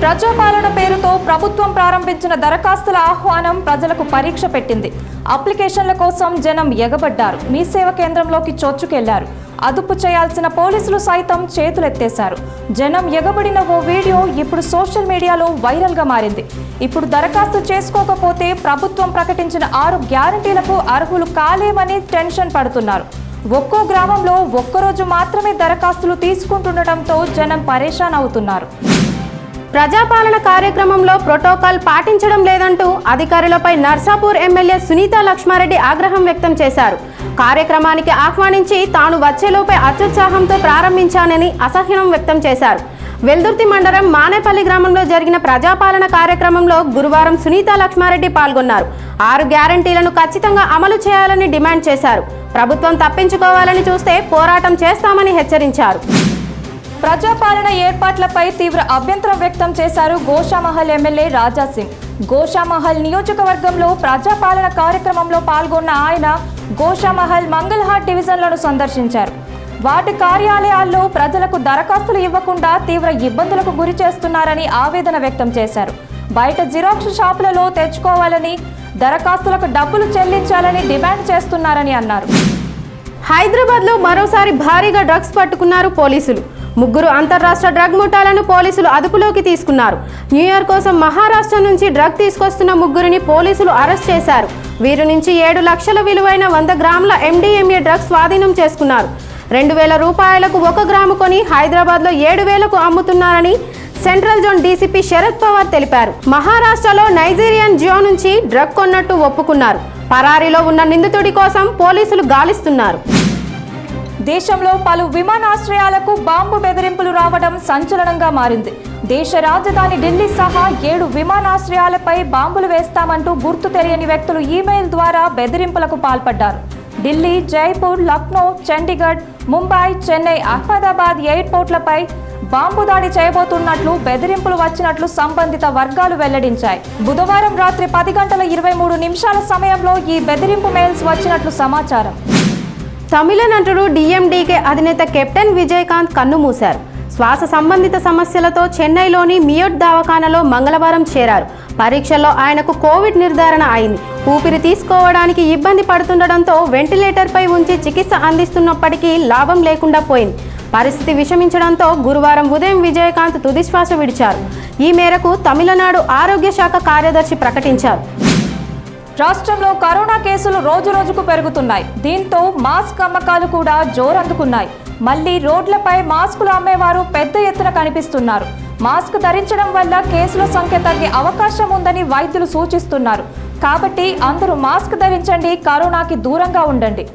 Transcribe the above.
ప్రజాపాలన పేరుతో ప్రభుత్వం ప్రారంభించిన దరఖాస్తుల ఆహ్వానం ప్రజలకు పరీక్ష పెట్టింది. అప్లికేషన్ల కోసం జనం ఎగబడ్డారు. మీ సేవ కేంద్రంలోకి చొచ్చుకెళ్ళారు. అదుపు చేయాల్సిన పోలీసులు సైతం చేతులెత్తేశారు. జనం ఎగబడిన ఓ వీడియో ఇప్పుడు సోషల్ మీడియాలో వైరల్గా మారింది. ఇప్పుడు దరఖాస్తు చేసుకోకపోతే ప్రభుత్వం ప్రకటించిన ఆరు గ్యారంటీలకు అర్హులు కాలేమని టెన్షన్ పడుతున్నారు. ఒక్కో గ్రామంలో ఒక్కరోజు మాత్రమే దరఖాస్తులు తీసుకుంటుండటంతో జనం పరేషాన్ అవుతున్నారు. ప్రజాపాలన కార్యక్రమంలో ప్రోటోకాల్ పాటించడం లేదంటూ అధికారులపై నర్సాపూర్ ఎమ్మెల్యే సునీత లక్ష్మారెడ్డి ఆగ్రహం వ్యక్తం చేశారు. కార్యక్రమానికి ఆహ్వానించి తాను వచ్చేలోపే అత్యుత్సాహంతో ప్రారంభించానని అసహ్యం వ్యక్తం చేశారు. వెల్దుర్తి మండలం మానేపల్లి గ్రామంలో జరిగిన ప్రజాపాలన కార్యక్రమంలో గురువారం సునీత లక్ష్మారెడ్డి పాల్గొన్నారు. ఆరు గ్యారంటీలను ఖచ్చితంగా అమలు చేయాలని డిమాండ్ చేశారు. ప్రభుత్వం తప్పించుకోవాలని చూస్తే పోరాటం చేస్తామని హెచ్చరించారు. ప్రజాపాలన ఏర్పాట్లపై తీవ్ర అభ్యంతరం వ్యక్తం చేశారు గోషామహల్ ఎమ్మెల్యే రాజాసింగ్ గోషామహల్ నియోజకవర్గంలో ప్రజాపాలన కార్యక్రమంలో పాల్గొన్న ఆయన గోషామహల్ మంగళహాట్ డివిజన్లను సందర్శించారు. వాటి కార్యాలయాల్లో ప్రజలకు దరఖాస్తులు ఇవ్వకుండా తీవ్ర ఇబ్బందులకు గురి చేస్తున్నారని ఆవేదన వ్యక్తం చేశారు. బయట జిరాక్స్ షాపులలో తెచ్చుకోవాలని దరఖాస్తులకు డబ్బులు చెల్లించాలని డిమాండ్ చేస్తున్నారని అన్నారు. హైదరాబాద్లో మరోసారి భారీగా డ్రగ్స్ పట్టుకున్నారు పోలీసులు. ముగ్గురు అంతర్రాష్ట్ర డ్రగ్ ముఠాలను పోలీసులు అదుపులోకి తీసుకున్నారు. న్యూయార్క్ కోసం మహారాష్ట్ర నుంచి డ్రగ్ తీసుకొస్తున్న ముగ్గురిని పోలీసులు అరెస్ట్ చేశారు. వీరి నుంచి ఏడు లక్షల విలువైన వంద గ్రాముల ఎండిఎంఏ డ్రగ్స్ స్వాధీనం చేసుకున్నారు. రెండు వేల రూపాయలకు ఒక గ్రాము కొని హైదరాబాద్లో ఏడు వేలకు అమ్ముతున్నారని central zone DCP Sharad Pawar తెలిపారు. మహారాష్ట్రలో నైజీరియన్ జియో నుంచి డ్రగ్ కొన్నట్టు ఒప్పుకున్నారు. పరారీలో ఉన్న నిందితుడి కోసం పోలీసులు గాలిస్తున్నారు. దేశంలో పలు విమానాశ్రయాలకు బాంబు బెదిరింపులు రావడం సంచలనంగా మారింది. దేశ రాజధాని ఢిల్లీ సహా ఏడు విమానాశ్రయాలపై బాంబులు వేస్తామంటూ గుర్తు తెలియని వ్యక్తులు ఈమెయిల్ ద్వారా బెదిరింపులకు పాల్పడ్డారు. ఢిల్లీ జైపూర్ లక్నో చండీగఢ్ ముంబై చెన్నై అహ్మదాబాద్ ఎయిర్పోర్ట్లపై బాంబు దాడి చేయబోతున్నట్లు బెదిరింపులు వచ్చినట్లు సంబంధిత వర్గాలు వెల్లడించాయి. బుధవారం రాత్రి పది గంటల ఇరవై మూడు నిమిషాల సమయంలో ఈ బెదిరింపు మెయిల్స్ వచ్చినట్లు సమాచారం. తమిళ నటుడు డిఎండికే అధినేత కెప్టెన్ విజయకాంత్ కన్నుమూశారు. శ్వాస సంబంధిత సమస్యలతో చెన్నైలోని మియోట్ దవాఖానలో మంగళవారం చేరారు. పరీక్షల్లో ఆయనకు కోవిడ్ నిర్ధారణ అయింది. ఊపిరి తీసుకోవడానికి ఇబ్బంది పడుతుండటంతో వెంటిలేటర్పై ఉంచి చికిత్స అందిస్తున్నప్పటికీ లాభం లేకుండా పోయింది. పరిస్థితి విషమించడంతో గురువారం ఉదయం విజయకాంత్ తుదిశ్వాస విడిచారు. ఈ మేరకు తమిళనాడు ఆరోగ్య శాఖ కార్యదర్శి ప్రకటించారు. రాష్ట్రంలో కరోనా కేసులు రోజు రోజుకు పెరుగుతున్నాయి. దీంతో మాస్క్ అమ్మకాలు కూడా జోరందుకున్నాయి. మళ్ళీ రోడ్లపై మాస్కులు అమ్మేవారు పెద్ద ఎత్తున కనిపిస్తున్నారు. మాస్క్ ధరించడం వల్ల కేసుల సంఖ్య తగ్గే అవకాశం ఉందని వైద్యులు సూచిస్తున్నారు. కాబట్టి అందరూ మాస్క్ ధరించండి కరోనాకి దూరంగా ఉండండి.